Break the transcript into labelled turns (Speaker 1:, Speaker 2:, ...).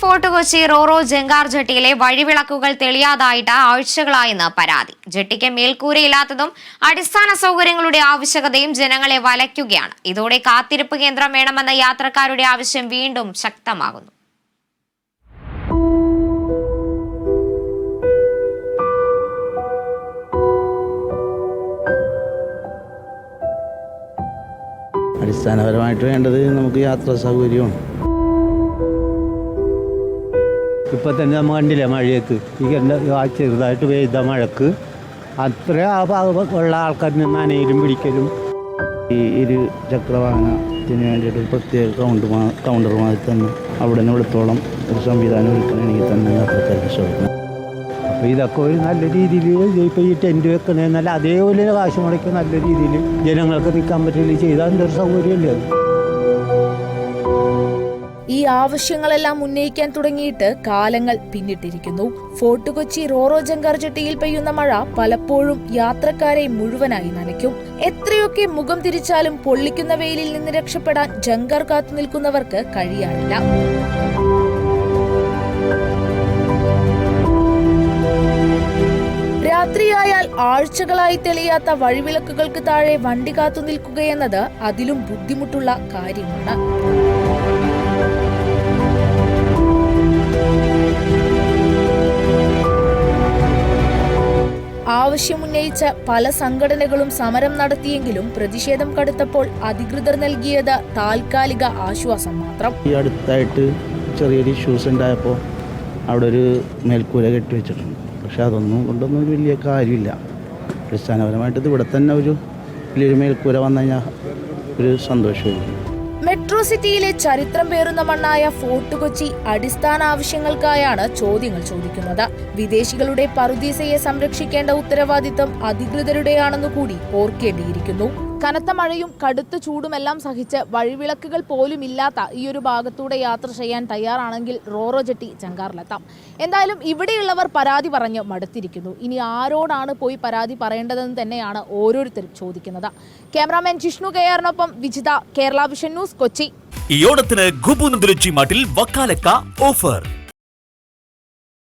Speaker 1: Fort Kochi Roro ജങ്കാർ ജെട്ടിയിലെ വഴിവിളക്കുകൾ തെളിയാതായിട്ട് ആഴ്ചകളായെന്ന് പരാതി. ജെട്ടിക്ക് മേൽക്കൂരയില്ലാത്തതും അടിസ്ഥാന സൗകര്യങ്ങളുടെ ആവശ്യകതയും ജനങ്ങളെ വലയ്ക്കുകയാണ്. ഇതോടെ കാത്തിരിപ്പ് കേന്ദ്രം വേണമെന്ന യാത്രക്കാരുടെ ആവശ്യം വീണ്ടും ശക്തമാകുന്നു.
Speaker 2: അടിസ്ഥാനപരമായിട്ട് വേണ്ടത് നമുക്ക് യാത്രാ സൗകര്യമാണ്.
Speaker 3: ഇപ്പം തന്നെ നമ്മൾ കണ്ടില്ലേ മഴയത്ത്? ഈ കണ്ട ആ ചെറുതായിട്ട് പെയ്ത മഴക്ക്. അത്ര ആ ഭാഗം ഉള്ള നിന്ന് നനയിലും പിടിക്കലും.
Speaker 2: ഈ ഇരു ചക്രവാഹനത്തിന് വേണ്ടിയിട്ട് ഒരു പ്രത്യേക കൗണ്ടർ കൗണ്ടർ മാതിരി തന്നെ അവിടെ നിന്ന് ഇവിടത്തോളം ഒരു സംവിധാനം ഒരുക്കണമെങ്കിൽ തന്നെ യാത്രക്കാർക്ക് ശ്രമിക്കണം.
Speaker 3: അപ്പോൾ ഇതൊക്കെ ഒരു നല്ല രീതിയിൽ ഇപ്പോൾ ഈ ടെന്റ് വെക്കണമെന്നല്ല അതേപോലെ കാശ് മുടക്കി നല്ല രീതിയിൽ ജനങ്ങൾക്ക് നിൽക്കാൻ പറ്റില്ല ചെയ്താൽ ഒരു സൗകര്യമല്ലേ
Speaker 4: ആവശ്യങ്ങളെല്ലാം ഉന്നയിക്കാൻ തുടങ്ങിയിട്ട് കാലങ്ങൾ പിന്നിട്ടിരിക്കുന്നു. ഫോർട്ട് കൊച്ചി റോറോ ജങ്കാർജട്ടിയിൽ പെയ്യുന്ന മഴ പലപ്പോഴും യാത്രക്കാരെ മുഴുവനായി നനയ്ക്കും. എത്രയൊക്കെ മുഖം തിരിച്ചാലും പൊള്ളിക്കുന്ന വെയിലിൽ നിന്ന് രക്ഷപ്പെടാൻ ജങ്കാർ കാത്തു നിൽക്കുന്നവർക്ക് കഴിയാറില്ല. രാത്രിയായാൽ ആഴ്ചകളായി തെളിയാത്ത വഴിവിളക്കുകൾക്ക് താഴെ വണ്ടി കാത്തു നിൽക്കുകയെന്നത് അതിലും ബുദ്ധിമുട്ടുള്ള കാര്യമാണ്. ആവശ്യമുന്നയിച്ച പല സംഘടനകളും സമരം നടത്തിയെങ്കിലും പ്രതിഷേധം കടുത്തപ്പോൾ അധികൃതർ നൽകിയത് താൽക്കാലിക ആശ്വാസം മാത്രം.
Speaker 2: ഈ അടുത്തായിട്ട് ചെറിയൊരു ഇഷ്യൂസ് ഉണ്ടായപ്പോൾ അവിടെ ഒരു മേൽക്കൂര കെട്ടിവെച്ചിട്ടുണ്ട് പക്ഷെ അതൊന്നും കൊണ്ടൊന്നും വലിയ കാര്യമില്ല. അടിസ്ഥാനപരമായിട്ട് ഇവിടെ തന്നെ ഒരു വലിയൊരു മേൽക്കൂര വന്നു കഴിഞ്ഞാൽ ഒരു സന്തോഷമായിരിക്കും.
Speaker 4: മെട്രോ സിറ്റിയിലെ ചരിത്രം പേറുന്ന മണ്ണായ ഫോർട്ട് കൊച്ചി അടിസ്ഥാന ആവശ്യങ്ങൾക്കായാണ് ചോദ്യങ്ങൾ ചോദിക്കുന്നത്. വിദേശികളുടെ പറുദീസയെ സംരക്ഷിക്കേണ്ട ഉത്തരവാദിത്തം അധികൃതരുടെയാണെന്നു കൂടി ഓർക്കേണ്ടിയിരിക്കുന്നു. കനത്ത മഴയും കടുത്ത ചൂടുമെല്ലാം സഹിച്ച് വഴിവിളക്കുകൾ പോലും ഇല്ലാത്ത ഈ ഒരു ഭാഗത്തൂടെ യാത്ര ചെയ്യാൻ തയ്യാറാണെങ്കിൽ റോറോ ജെട്ടി ചങ്കാറിലെത്താം. എന്തായാലും ഇവിടെയുള്ളവർ പരാതി പറഞ്ഞ് മടുത്തിരിക്കുന്നു. ഇനി ആരോടാണ് പോയി പരാതി പറയേണ്ടതെന്ന് തന്നെയാണ് ഓരോരുത്തരും ചോദിക്കുന്നത്. ക്യാമറാമാൻ ജിഷ്ണു കെയറിനൊപ്പം വിജിത കേരള വിഷൻ ന്യൂസ് കൊച്ചി.
Speaker 5: ഈ ഓണത്തിന് വക്കാലക്ക ഓഫർ.